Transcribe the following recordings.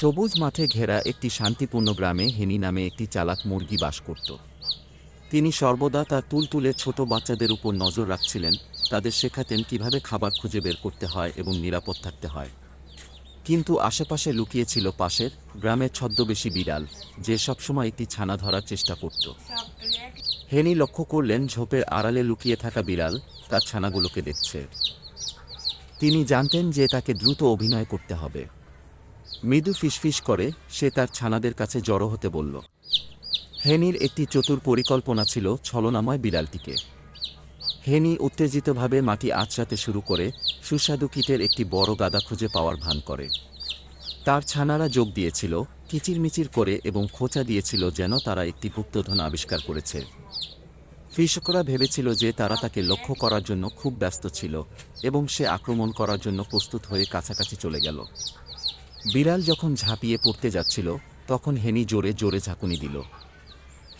সবুজ মাঠে ঘেরা একটি শান্তিপূর্ণ গ্রামে হেনি নামে একটি চালাক মুরগি বাস করত। তিনি সর্বদা তার তুলতুলে ছোট বাচ্চাদের উপর নজর রাখছিলেন, তাদের শেখাতেন কীভাবে খাবার খুঁজে বের করতে হয় এবং নিরাপদ থাকতে হয়। কিন্তু আশেপাশে লুকিয়ে ছিল পাশের গ্রামের ছদ্মবেশী বিড়াল, যে সবসময় একটি ছানা ধরার চেষ্টা করত। হেনি লক্ষ্য করলেন ঝোপের আড়ালে লুকিয়ে থাকা বিড়াল তার ছানাগুলোকে দেখছে। তিনি জানতেন যে তাকে দ্রুত অভিনয় করতে হবে। মৃদু ফিসফিস করে সে তার ছানাদের কাছে জড়ো হতে বলল, হেনির একটি চতুর পরিকল্পনা ছিল ছলনাময় বিড়ালটিকে। হেনি উত্তেজিতভাবে মাটি আঁচড়াতে শুরু করে সুস্বাদু কীটের একটি বড় গাদা খুঁজে পাওয়ার ভান করে। তার ছানারা যোগ দিয়েছিল, কিচিরমিচির করে এবং খোঁচা দিয়েছিল যেন তারা একটি গুপ্তধন আবিষ্কার করেছে। ফিসকরা ভেবেছিল যে তারা তাকে লক্ষ্য করার জন্য খুব ব্যস্ত ছিল এবং সে আক্রমণ করার জন্য প্রস্তুত হয়ে কাছাকাছি চলে গেল। বিড়াল যখন ঝাঁপিয়ে পড়তে যাচ্ছিল, তখন হেনি জোরে জোরে ঝাঁকুনি দিল।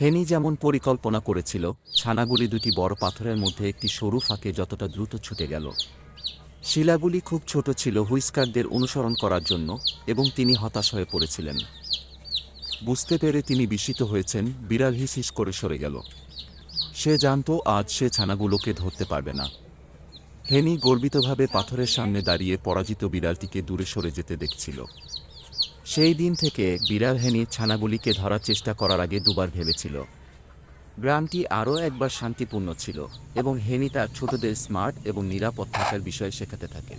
হেনি যেমন পরিকল্পনা করেছিল, ছানাগুলি দুটি বড় পাথরের মধ্যে একটি সরু ফাঁকে যতটা দ্রুত ছুটে গেল। শিলাগুলি খুব ছোট ছিল হুইস্কারদের অনুসরণ করার জন্য, এবং তিনি হতাশ হয়ে পড়েছিলেন। বুঝতে পেরে তিনি বিস্মিত হয়েছেন, বিড়াল হিস করে সরে গেল। সে জানত, আজ সে ছানাগুলোকে ধরতে পারবে না। হেনি গর্বিতভাবে পাথরের সামনে দাঁড়িয়ে পরাজিত বিড়ালটিকে দূরে সরে যেতে দেখছিল। সেই দিন থেকে বিড়াল হেনি ছানাগুলিকে ধরার চেষ্টা করার আগে দুবার ভেবেছিল। গ্রামটি আরও একবার শান্তিপূর্ণ ছিল এবং হেনি তার ছোটদের স্মার্ট এবং নিরাপদ থাকার বিষয়ে শেখাতে থাকে।